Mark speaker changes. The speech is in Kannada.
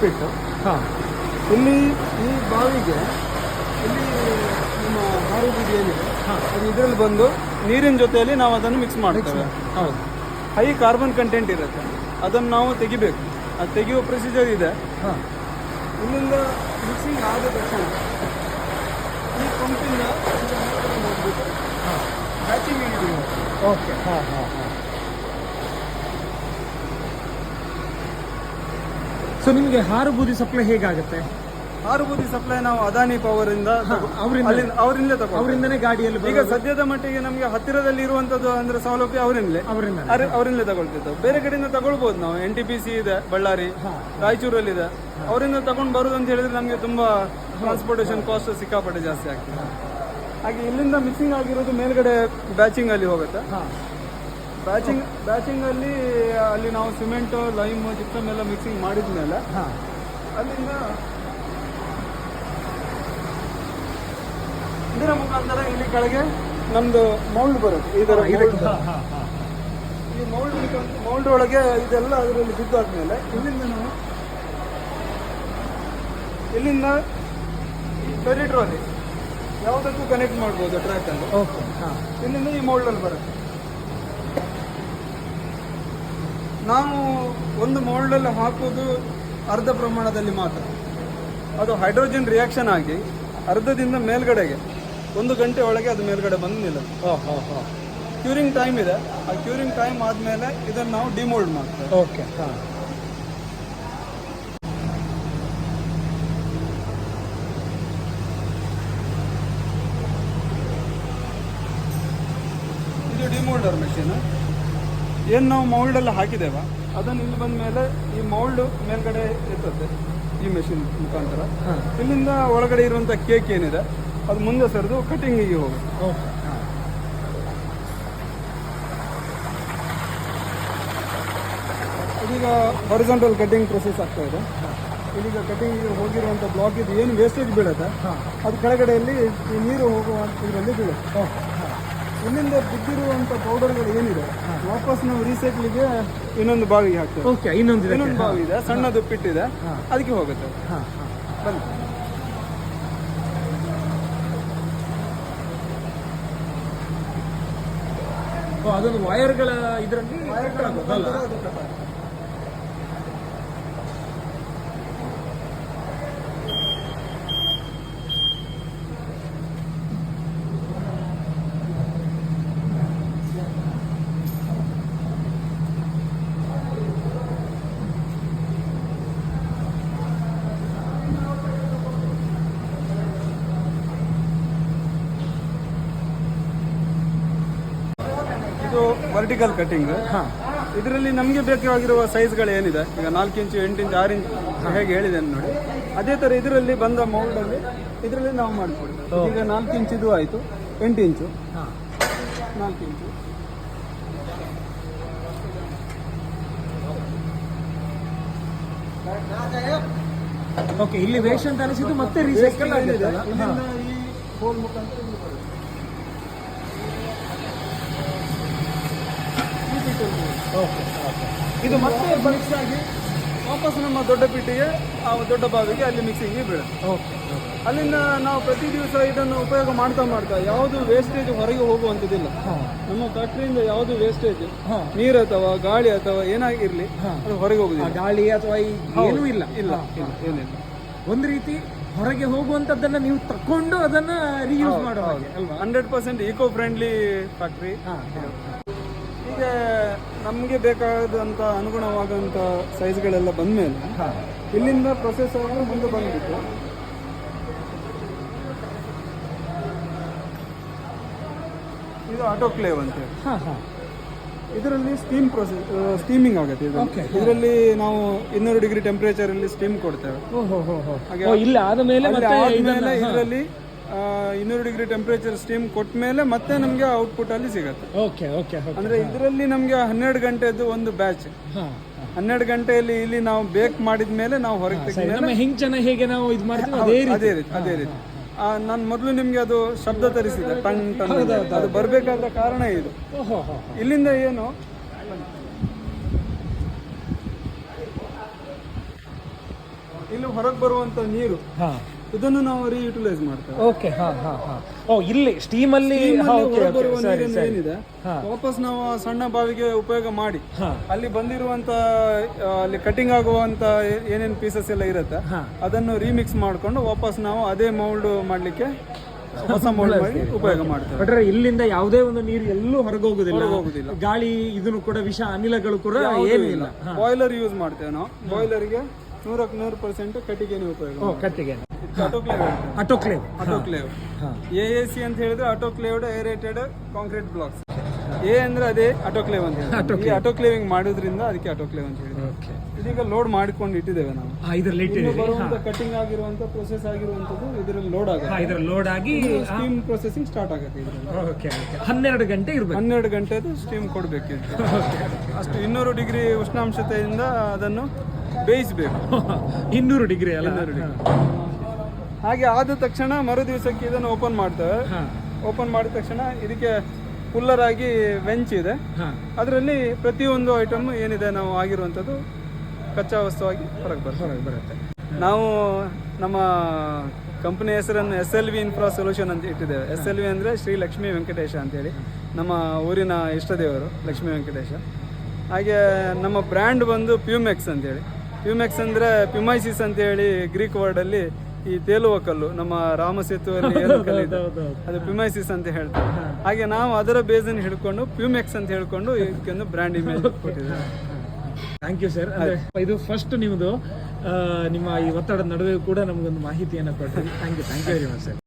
Speaker 1: ಬಿಟ್ಟು
Speaker 2: ಹಾಂ.
Speaker 1: ಇಲ್ಲಿ ಈ ಬಾವಿಗೆ ಇಲ್ಲಿ ನಮ್ಮ ಬಾವಿ ಬೀಡಿ ಏನಿದೆ
Speaker 2: ಹಾಂ.
Speaker 1: ಅದು ಇದರಲ್ಲಿ ಬಂದು ನೀರಿನ ಜೊತೆಯಲ್ಲಿ ನಾವು ಅದನ್ನು ಮಿಕ್ಸ್ ಮಾಡ್ತೇವೆ.
Speaker 2: ಹೌದು.
Speaker 1: ಹೈ ಕಾರ್ಬನ್ ಕಂಟೆಂಟ್ ಇರುತ್ತೆ. ಅದನ್ನು ನಾವು ತೆಗಿಬೇಕು. ಅದು ತೆಗೆಯುವ ಪ್ರೊಸೀಜರ್ ಇದೆ.
Speaker 2: ಹಾಂ.
Speaker 1: ಇಲ್ಲಿಂದ ಮಿಕ್ಸಿಂಗ್ ಆದ ತಕ್ಷಣ ಈ ಪಂಪಿಂದ ಹೋಗ್ಬಿಟ್ಟು
Speaker 2: ಹಾಂ.
Speaker 1: ಹಿಡಿದು
Speaker 2: ಓಕೆ ಹಾಂ ಹಾಂ ಹಾಂ. ಸೊ ನಿಮಗೆ ಹಾರು ಬೂದಿ ಸಪ್ಲೈ ಹೇಗಾಗುತ್ತೆ?
Speaker 1: ಹಾರು ಬೂದಿ ಸಪ್ಲೈ ನಾವು ಅದಾನಿ ಪವರ್ ಇಂದ
Speaker 2: ಅವರಿಂದ
Speaker 1: ಅವರಿಂದ
Speaker 2: ಅವರಿಂದನೇ ಗಾಡಿಯಲ್ಲಿ
Speaker 1: ಈಗ ಸದ್ಯದ ಮಟ್ಟಿಗೆ ನಮಗೆ ಹತ್ತಿರದಲ್ಲಿ ಇರುವಂತದ್ದು ಅಂದ್ರೆ ಸೌಲಭ್ಯ ಅವರಿಂದಲೇ. ಅವರಿಂದಲೇ ತಗೊಳ್ತಿದ್ದು ಬೇರೆ ಕಡೆಯಿಂದ ತಗೊಳ್ಬಹುದು ನಾವು. ಎನ್ ಟಿ ಪಿ ಸಿ ಇದೆ ಬಳ್ಳಾರಿ ರಾಯಚೂರಲ್ಲಿ ಇದೆ. ಅವರಿಂದ ತಗೊಂಡು ಬರುದು ಅಂತ ಹೇಳಿದ್ರೆ ನಮಗೆ ತುಂಬಾ ಟ್ರಾನ್ಸ್ಪೋರ್ಟೇಷನ್ ಕಾಸ್ಟ್ ಸಿಕ್ಕಾಪಟ್ಟೆ ಜಾಸ್ತಿ ಆಗ್ತದೆ. ಹಾಗೆ ಇಲ್ಲಿಂದ ಮಿಕ್ಸಿಂಗ್ ಆಗಿರೋದು ಮೇಲ್ಗಡೆ ಬ್ಯಾಚಿಂಗ್ ಅಲ್ಲಿ ಹೋಗುತ್ತೆ? ಬ್ಯಾಚಿಂಗ್ ಬ್ಯಾಚಿಂಗ್ ಅಲ್ಲಿ ಅಲ್ಲಿ ನಾವು ಸಿಮೆಂಟ್ ಲೈಮ್ ಜಿಪ್ಸಮ್ ಎಲ್ಲ ಮಿಕ್ಸಿಂಗ್ ಮಾಡಿದ ಮೇಲೆ ಅಲ್ಲಿಂದ ಇದರ ಮುಖಾಂತರ ಇಲ್ಲಿ ಕೆಳಗೆ ನಮ್ದು ಮೌಲ್ಡ್ ಬರುತ್ತೆ. ಇದರ ಈ ಮೌಲ್ಡ್ ಮೌಲ್ಡ್ ಒಳಗೆ ಇದೆಲ್ಲ ಅದರಲ್ಲಿ ಬಿದ್ದಾದ್ಮೇಲೆ ಇಲ್ಲಿಂದ ನಾವು ಇಲ್ಲಿಂದ ಫೆರಿ ಟ್ರಾಲಿ ಯಾವುದಕ್ಕೂ ಕನೆಕ್ಟ್ ಮಾಡ್ಬೋದು ಟ್ರ್ಯಾಕ್ ಅಲ್ಲಿ.
Speaker 2: ಓಕೆ ಹಾಂ.
Speaker 1: ಇಲ್ಲಿಂದ ಈ ಮೌಲ್ಡ್ ಅಲ್ಲಿ ಬರುತ್ತೆ. ನಾವು ಒಂದು ಮೋಲ್ಡಲ್ಲಿ ಹಾಕೋದು ಅರ್ಧ ಪ್ರಮಾಣದಲ್ಲಿ ಮಾತ್ರ. ಅದು ಹೈಡ್ರೋಜನ್ ರಿಯಾಕ್ಷನ್ ಆಗಿ ಅರ್ಧದಿಂದ ಮೇಲ್ಗಡೆಗೆ ಒಂದು ಗಂಟೆ ಒಳಗೆ ಅದು ಮೇಲ್ಗಡೆ ಬಂದು ನಿಲ್ಲುತ್ತೆ.
Speaker 2: ಹಾಂ ಹಾಂ ಹಾಂ.
Speaker 1: ಕ್ಯೂರಿಂಗ್ ಟೈಮ್ ಇದೆ. ಆ ಕ್ಯೂರಿಂಗ್ ಟೈಮ್ ಆದಮೇಲೆ ಇದನ್ನು ನಾವು ಡಿಮೋಲ್ಡ್ ಮಾಡ್ತೇವೆ.
Speaker 2: ಓಕೆ ಹಾಂ.
Speaker 1: ಇದು ಡಿಮೋಲ್ಡರ್ ಮೆಷಿನ್ ಏನು ನಾವು ಮೌಲ್ಡೆಲ್ಲ ಹಾಕಿದ್ದೇವ? ಅದನ್ನು ಇಲ್ಲಿ ಬಂದ ಮೇಲೆ ಈ ಮೌಲ್ಡ್ ಮೇಲ್ಗಡೆ ಇರ್ತದೆ ಈ ಮೆಷಿನ್ ಮುಖಾಂತರ. ಇಲ್ಲಿಂದ ಒಳಗಡೆ ಇರುವಂಥ ಕೇಕ್ ಏನಿದೆ ಅದು ಮುಂದೆ ಸರಿದು ಕಟಿಂಗಿಗೆ ಹೋಗುತ್ತೆ. ಇದೀಗ ಹೊರಿಜಾಂಟಲ್ ಕಟಿಂಗ್ ಪ್ರೊಸೆಸ್ ಆಗ್ತಾ ಇದೆ. ಇದೀಗ ಕಟಿಂಗ್ ಹೋಗಿರುವಂಥ ಬ್ಲಾಕ್ ಇದು ಏನು ವೇಸ್ಟೇಜ್ ಬೀಳುತ್ತೆ? ಅದು ಕೆಳಗಡೆಯಲ್ಲಿ ಈ ನೀರು ಹೋಗುವ ಇದರಲ್ಲಿ ಬೀಳುತ್ತೆ. ಇಲ್ಲಿಂದ ಬಿದ್ದಿರುವಂಥ ಪೌಡರ್ಗಳು ಏನಿದೆ ವಾಪಸ್ ನಾವು ರೀಸೈಕ್ಲಿಗೆ ಇನ್ನೊಂದು ಬಾವಿಗೆ ಹಾಕ್ತೇವೆ.
Speaker 2: ಓಕೆ ಇನ್ನೊಂದು
Speaker 1: ಇನ್ನೊಂದು ಬಾವಿ ಇದೆ ಸಣ್ಣ
Speaker 2: ದುಪ್ಪಿಟ್ಟಿದೆ
Speaker 1: ಅದಕ್ಕೆ ಹೋಗುತ್ತೆ. ಬನ್ನಿ.
Speaker 2: ಅದೊಂದು ವೈರ್ಗಳ ಇದರಲ್ಲಿ ಅಲ್ಲ
Speaker 1: ಇದು ವರ್ಟಿಕಲ್ ಕಟಿಂಗ್
Speaker 2: ಹಾಂ.
Speaker 1: ಇದರಲ್ಲಿ ನಮಗೆ ಬೇಕಾಗಿರುವ ಸೈಜ್ಗಳು ಏನಿದೆ? ಈಗ ನಾಲ್ಕು ಇಂಚು ಎಂಟು ಇಂಚು ಆರು ಇಂಚು ಹೇಗೆ ಹೇಳಿದೆ ನೋಡಿ. ಅದೇ ಥರ ಇದರಲ್ಲಿ ಬಂದ ಮೌಲ್ಡಲ್ಲಿ ಇದರಲ್ಲಿ ನಾವು ಮಾಡಿಕೊಡ್ತೀವಿ. ಈಗ ನಾಲ್ಕು ಇಂಚಿದು ಆಯಿತು. ಎಂಟು ಇಂಚು. ನಾಲ್ಕು ಇಂಚು.
Speaker 2: ಓಕೆ ಇಲ್ಲಿ ವೇಷನ್ ಅಂತ ಅನಿಸಿದ್ದು ಮತ್ತೆ ರೀಸೈಕಲ್ ಆಗಿದೆ
Speaker 1: ಈ ಹೋಲ್ ಮುಖಾಂತರ ಇಲ್ಲಿ ಬರುತ್ತೆ. ಈ ಪೀಠಲ್ಲಿ ಬರುತ್ತೆ.
Speaker 2: ಓಕೆ
Speaker 1: ಇದು ಮತ್ತೆ ಮಿಕ್ಸ್ ಆಗಿ ವಾಪಸ್ ನಮ್ಮ ದೊಡ್ಡ ಪಿಟ್ಟಿಗೆ ಆ ದೊಡ್ಡ ಬಾವಿಗೆ ಅಲ್ಲಿ ಮಿಕ್ಸಿಂಗ್ ಬೀಳುತ್ತೆ.
Speaker 2: ಓಕೆ
Speaker 1: ಅಲ್ಲಿಂದ ನಾವು ಪ್ರತಿ ದಿವಸ ಇದನ್ನು ಉಪಯೋಗ ಮಾಡ್ತಾ ಮಾಡ್ತಾ ಯಾವುದು ವೇಸ್ಟೇಜ್ ಹೊರಗೆ ಹೋಗುವಂಥದ್ದಿಲ್ಲ. ನಮ್ಮ ಫ್ಯಾಕ್ಟ್ರಿಯಿಂದ ಯಾವುದು ವೇಸ್ಟೇಜ್ ನೀರು ಅಥವಾ ಗಾಳಿ ಅಥವಾ ಏನಾಗಿರ್ಲಿ. ಅದು ಹೊರಗೆ ಹೋಗುದಿಲ್ಲ.
Speaker 2: ಗಾಳಿ ಅಥವಾ ಏನೂ ಇಲ್ಲ.
Speaker 1: ಇಲ್ಲ ಇಲ್ಲ. ಏನಿಲ್ಲ.
Speaker 2: ಒಂದು ರೀತಿ ಹೊರಗೆ ಹೋಗುವಂತದ್ದನ್ನ ನೀವು ತಕೊಂಡು ಅದನ್ನ ರೀಯೂಸ್ ಮಾಡೋ ಹಾಗೆ. ಅಲ್ವಾ?
Speaker 1: Hundred percent eco friendly factory ಈಗ ನಮಗೆ ಬೇಕಾದಂಥ ಅನುಗುಣವಾದಂಥ ಸೈಜ್ಗಳೆಲ್ಲ ಬಂದ
Speaker 2: ಮೇಲೆ
Speaker 1: ಇಲ್ಲಿಂದ ಪ್ರೊಸೆಸ್ ಆಗಿ ಮುಂದೆ ಬಂದ್ಬಿಟ್ಟು ಇದು ಆಟೋಕ್ಲೇವ್ ಅಂತ ಹೇಳಿ. ಇದರಲ್ಲಿ ಸ್ಟೀಮ್ ಪ್ರೊಸೆಸ್ ಸ್ಟೀಮಿಂಗ್ ಆಗುತ್ತೆ ಇದು ಇದರಲ್ಲಿ ನಾವು ಇನ್ನೂರು ಡಿಗ್ರಿ ಟೆಂಪರೇಚರ್ ಅಲ್ಲಿ ಸ್ಟೀಮ್ ಕೊಡ್ತೇವೆ. ಹಾಗೆ ಆದ್ಮೇಲೆ ಇದರಲ್ಲಿ ಇನ್ನೂರು ಡಿಗ್ರಿ ಟೆಂಪರೇಚರ್ ಸ್ಟೀಮ್ ಕೊಟ್ಟ ಮೇಲೆ ಮತ್ತೆ ನಮಗೆ ಔಟ್ಪುಟ್ ಅಲ್ಲಿ ಸಿಗುತ್ತೆ.
Speaker 2: ಓಕೆ ಓಕೆ
Speaker 1: ಅಂದ್ರೆ ಇದರಲ್ಲಿ ನಮಗೆ ಹನ್ನೆರಡು ಗಂಟೆದು ಒಂದು ಬ್ಯಾಚ್ ಹನ್ನೆರಡು ಗಂಟೆಯಲ್ಲಿ ಇಲ್ಲಿ ನಾವು ಬೇಕ್ ಮಾಡಿದ ಮೇಲೆ ನಾವು ಹೊರಗೆ ತೆಗೆದ
Speaker 2: ಹೇಗೆ ನಾವು ಇದು ಮಾಡ್ತೀವಿ ಅದೇ ರೀತಿ.
Speaker 1: ಅದೇ ರೀತಿ. ನಾನು ಮೊದಲು ನಿಮಗೆ ಅದು ಶಬ್ದ ತರಿಸಿದೆ ಅಂತ. ಅದು ಬರಬೇಕಾದ ಕಾರಣ ಇದು. ಇಲ್ಲಿಂದ ಏನು? ಇಲ್ಲಿ ಹೊರಗೆ ಬರುವಂತ ನೀರು. ಇದನ್ನು ನಾವು ರೀಯುಟಿಲೈಸ್ ಮಾಡ್ತೇವೆ.
Speaker 2: ಓಕೆ ಹಾ ಹಾ ಹಾ. ಓ ಇಲ್ಲಿ ಸ್ಟೀಮ್ ಅಲ್ಲಿ ಹಾ, okay,
Speaker 1: ಬರುವ ನೀರನ್ನು ಏನಿದೆ ವಾಪಸ್ ನಾವು ಆ ಸಣ್ಣ ಬಾವಿಗೆ ಉಪಯೋಗ ಮಾಡಿ ಅಲ್ಲಿ ಬಂದಿರುವಂತ ಅಲ್ಲಿ ಕಟಿಂಗ್ ಆಗುವಂತ ಏನೇನು ಪೀಸಸ್ ಎಲ್ಲ ಇರುತ್ತೆ ಅದನ್ನು ರೀಮಿಕ್ಸ್ ಮಾಡ್ಕೊಂಡು ವಾಪಸ್ ನಾವು ಅದೇ ಮೌಲ್ಡ್ ಮಾಡ್ಲಿಕ್ಕೆ ಹೊಸ ಮೌಲ್ಡ್ ಮಾಡಿ ಉಪಯೋಗ ಮಾಡ್ತೇವೆ.
Speaker 2: ಬಟ್ರೆ ಇಲ್ಲಿಂದ ಯಾವುದೇ ಒಂದು ನೀರು ಎಲ್ಲೂ ಹೊರಗೋಗುದಿಲ್ಲ. ಹೋಗುದಿಲ್ಲ ಗಾಳಿ ಇದನ್ನು ಕೂಡ ವಿಷ ಅನಿಲಗಳು ಕೂಡ ಏನು ಇಲ್ಲ.
Speaker 1: ಬಾಯ್ಲರ್ ಯೂಸ್ ಮಾಡ್ತೇವೆ ನಾವು. ಬಾಯ್ಲರ್ಗೆ ನೂರಕ್ಕೆ ನೂರು ಪರ್ಸೆಂಟ್ ಕಟ್ಟಿಗೆನೇ ಉಪಯೋಗ
Speaker 2: ಕಟ್ಟಿಗೆ
Speaker 1: ಅಟೋಕ್ಲೇವ್
Speaker 2: ಆಟೋಕ್ಲೇವ್ ಹಾ.
Speaker 1: ಎ ಎ ಸಿ ಅಂತ ಹೇಳಿದ್ರೆ autoclaved aerated concrete blocks. A ಅಂದ್ರೆ ಅದೇ ಅಟೋಕ್ಲೇವ್ ಅಂತ ಹೇಳಿ ಅಟೋಕ್ಲೇವಿಂಗ್ ಮಾಡೋದ್ರಿಂದ ಅದಕ್ಕೆ ಆಟೋಕ್ಲೇವ್ ಅಂತ ಹೇಳಿ
Speaker 2: ಓಕೆ.
Speaker 1: ಇದೀಗ ಲೋಡ್ ಮಾಡ್ಕೊಂಡು ಇಟ್ಟಿದ್ದೇವೆ ನಾವು.
Speaker 2: ಇದರಲ್ಲಿ
Speaker 1: ಬರುವಂತ ಕಟಿಂಗ್ ಆಗಿರುವಂತ ಪ್ರೊಸೆಸ್ ಆಗಿರುವಂತದ್ದು ಇದರಲ್ಲಿ ಲೋಡ್ ಆಗುತ್ತೆ.
Speaker 2: ಹಾ ಇದ್ರ ಲೋಡ್ ಆಗಿ
Speaker 1: ಸ್ಟೀಮ್ ಪ್ರೊಸೆಸಿಂಗ್ ಸ್ಟಾರ್ಟ್ ಆಗುತ್ತೆ ಇದರಲ್ಲಿ.
Speaker 2: Okay okay. ಹನ್ನೆರಡು ಗಂಟೆ ಇರಬೇಕು.
Speaker 1: ಹನ್ನೆರಡು ಗಂಟೆದು ಸ್ಟೀಮ್ ಕೊಡಬೇಕು ಅಷ್ಟು ಇನ್ನೂರು ಡಿಗ್ರಿ ಉಷ್ಣಾಂಶತೆಯಿಂದ ಅದನ್ನು ಬೇಯಿಸಬೇಕು.
Speaker 2: ಇನ್ನೂರು ಡಿಗ್ರಿ ಅಲ್ಲ?
Speaker 1: ಹಾಗೆ ಆದ ತಕ್ಷಣ ಮರು ದಿವಸಕ್ಕೆ ಇದನ್ನು ಓಪನ್ ಮಾಡ್ತೇವೆ. ಓಪನ್ ಮಾಡಿದ ತಕ್ಷಣ ಇದಕ್ಕೆ ಕುಲ್ಲರ್ ಆಗಿ ವೆಂಚ್ ಇದೆ. ಅದರಲ್ಲಿ ಪ್ರತಿಯೊಂದು ಐಟಮ್ ಏನಿದೆ ನಾವು ಆಗಿರುವಂಥದ್ದು ಕಚ್ಚಾ ವಸ್ತುವಾಗಿ ಹೊರಗೆ ಬರ್ತದೆ
Speaker 2: ಹೊರಗೆ ಬರುತ್ತೆ.
Speaker 1: ನಾವು ನಮ್ಮ ಕಂಪನಿ ಹೆಸರನ್ನು S L V infra solution ಅಂತ ಇಟ್ಟಿದ್ದೇವೆ. ಎಸ್ ಎಲ್ ವಿ ಅಂದರೆ ಶ್ರೀ ಲಕ್ಷ್ಮೀ ವೆಂಕಟೇಶ ಅಂತೇಳಿ. ನಮ್ಮ ಊರಿನ ಇಷ್ಟದೇವರು ಲಕ್ಷ್ಮೀ ವೆಂಕಟೇಶ. ಹಾಗೆ ನಮ್ಮ ಬ್ರ್ಯಾಂಡ್ ಬಂದು ಪ್ಯೂಮೆಕ್ಸ್ ಅಂತೇಳಿ. ಪ್ಯೂಮೆಕ್ಸ್ ಅಂದರೆ ಪ್ಯುಮೈಸಿಸ್ ಅಂತೇಳಿ ಗ್ರೀಕ್ ವರ್ಡಲ್ಲಿ ಈ ತೇಲುವ ಕಲ್ಲು ನಮ್ಮ ರಾಮ ಸೇತುವಲ್ಲಿ ಏನು ಕಲ್ಲಿದೆ
Speaker 2: ಹೌದು
Speaker 1: ಅದು ಪ್ಯುಮೈಸಿಸ್ ಅಂತ ಹೇಳ್ತಾರೆ. ಹಾಗೆ ನಾವು ಅದರ ಬೇಸನ್ನು ಹಿಡ್ಕೊಂಡು ಪ್ಯೂಮೆಕ್ಸ್ ಅಂತ ಹೇಳ್ಕೊಂಡು ಇದಕ್ಕೊಂದು ಬ್ರ್ಯಾಂಡ್ ಇಮೇಜ್ ಕೊಟ್ಟಿದ್ದೇವೆ
Speaker 2: ಥ್ಯಾಂಕ್ ಯು ಸರ್ ಇದು ಫಸ್ಟ್ ನಿಮ್ಮದು ನಿಮ್ಮ ಈ ಒತ್ತಡದ ನಡುವೆ ಕೂಡ ನಮಗೊಂದು ಮಾಹಿತಿಯನ್ನು ಕೊಡ್ತೀವಿ thank you thank you very much sir